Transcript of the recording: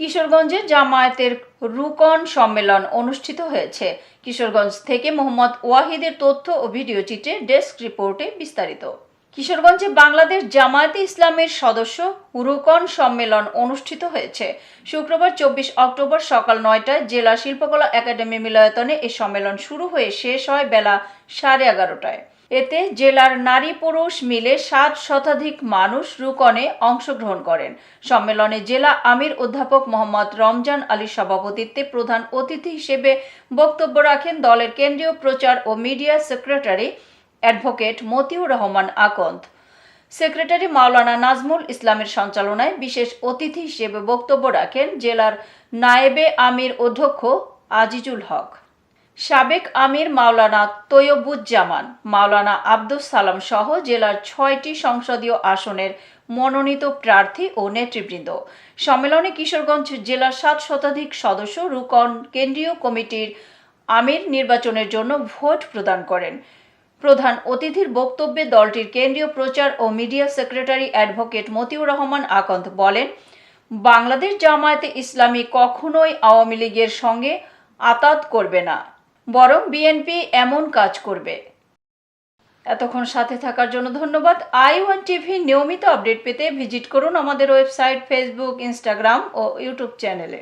কিশোরগঞ্জে জামায়াতের রুকন সম্মেলন অনুষ্ঠিত হয়েছে। কিশোরগঞ্জ থেকে মোহাম্মদ ওয়াহিদের তথ্য ও ভিডিও চিত্রে ডেস্ক রিপোর্টে বিস্তারিত। কিশোরগঞ্জে বাংলাদেশ জামায়াতে ইসলামের সদস্য রুকন সম্মেলন অনুষ্ঠিত হয়েছে। শুক্রবার চব্বিশ অক্টোবর সকাল নয়টায় জেলা শিল্পকলা একাডেমি মিলনায়তনে এই সম্মেলন শুরু হয়ে শেষ হয় বেলা সাড়ে এগারোটায়। এতে জেলার নারী পুরুষ মিলে সাত শতাধিক মানুষ রুকনে অংশগ্রহণ করেন। সম্মেলনে জেলা আমির অধ্যাপক মোহাম্মদ রমজান আলীর সভাপতিত্বে প্রধান অতিথি হিসেবে বক্তব্য রাখেন দলের কেন্দ্রীয় প্রচার ও media secretary advocate Motiur Rahman Akanda. Secretary Maulana Nazmul ইসলামের সঞ্চালনায় বিশেষ অতিথি হিসেবে বক্তব্য রাখেন জেলার নায়েবে আমির অধ্যক্ষ আজিজুল হক। সাবেক আমির মাওলানা তৈয়বুজ্জামান, মাওলানা আব্দুস সালাম সহ জেলার ছয়টি সংসদীয় আসনের মনোনীত প্রার্থী ও নেতৃবৃন্দ। সম্মেলনে কিশোরগঞ্জ জেলার সাত শতাধিক সদস্য রুকন কেন্দ্রীয় কমিটির আমির নির্বাচনের জন্য ভোট প্রদান করেন। প্রধান অতিথির বক্তব্যে দলটির কেন্দ্রীয় প্রচার ও media secretary advocate Motiur Rahman Akanda বলেন, বাংলাদেশ জামায়াতে ইসলামী কখনোই আওয়ামী লীগের সঙ্গে আতাত করবে না। বরং বিএনপি এমন কাজ করবে। এতক্ষণ সাথে থাকার জন্য ধন্যবাদ। আই ওয়ান টিভি নিয়মিত আপডেট পেতে ভিজিট করুন আমাদের ওয়েবসাইট ফেসবুক ইনস্টাগ্রাম ও ইউটিউব চ্যানেলে।